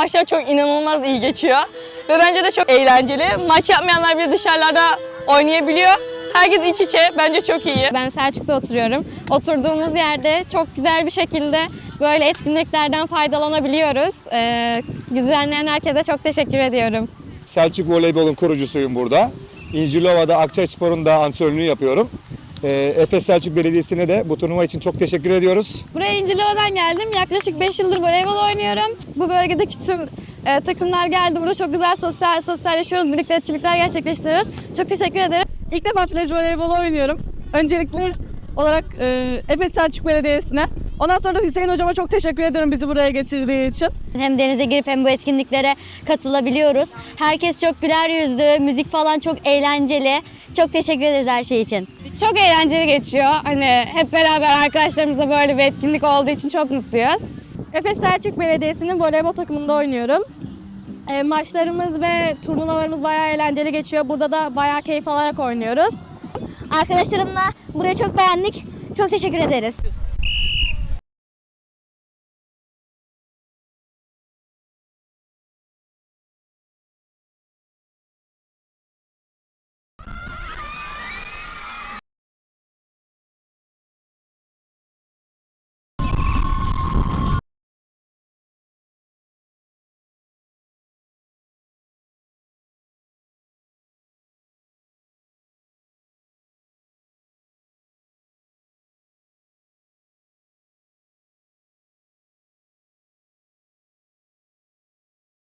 maçlar çok inanılmaz iyi geçiyor. Ve bence de çok eğlenceli. Maç yapmayanlar bile dışarılarda oynayabiliyor. Herkes iç içe. Bence çok iyi. Ben Selçuk'ta oturuyorum. Oturduğumuz yerde çok güzel bir şekilde böyle etkinliklerden faydalanabiliyoruz. Ee, düzenleyen herkese çok teşekkür ediyorum. Selçuk Voleybol'un kurucusuyum burada. İncirlova'da Akçay Spor'un da antrenörlüğünü yapıyorum. Ee, Efes Selçuk Belediyesi'ne de bu turnuva için çok teşekkür ediyoruz. Buraya İncirlova'dan geldim. Yaklaşık 5 yıldır voleybol oynuyorum. Bu bölgedeki tüm e, takımlar geldi. Burada çok güzel sosyal sosyalleşiyoruz. Birlikte etkinlikler gerçekleştiriyoruz. Çok teşekkür ederim. İlk defa plaj voleybolu oynuyorum. Öncelikle olarak e, Efes Selçuk Belediyesi'ne. Ondan sonra da Hüseyin Hocama çok teşekkür ediyorum bizi buraya getirdiği için. Hem denize girip hem bu etkinliklere katılabiliyoruz. Herkes çok güler yüzlü, müzik falan çok eğlenceli. Çok teşekkür ederiz her şey için. Çok eğlenceli geçiyor. Hani hep beraber arkadaşlarımızla böyle bir etkinlik olduğu için çok mutluyuz. Efes Selçuk Belediyesi'nin voleybol takımında oynuyorum. E, maçlarımız ve turnuvalarımız bayağı eğlenceli geçiyor. Burada da bayağı keyif alarak oynuyoruz. Arkadaşlarımla burayı çok beğendik. Çok teşekkür ederiz.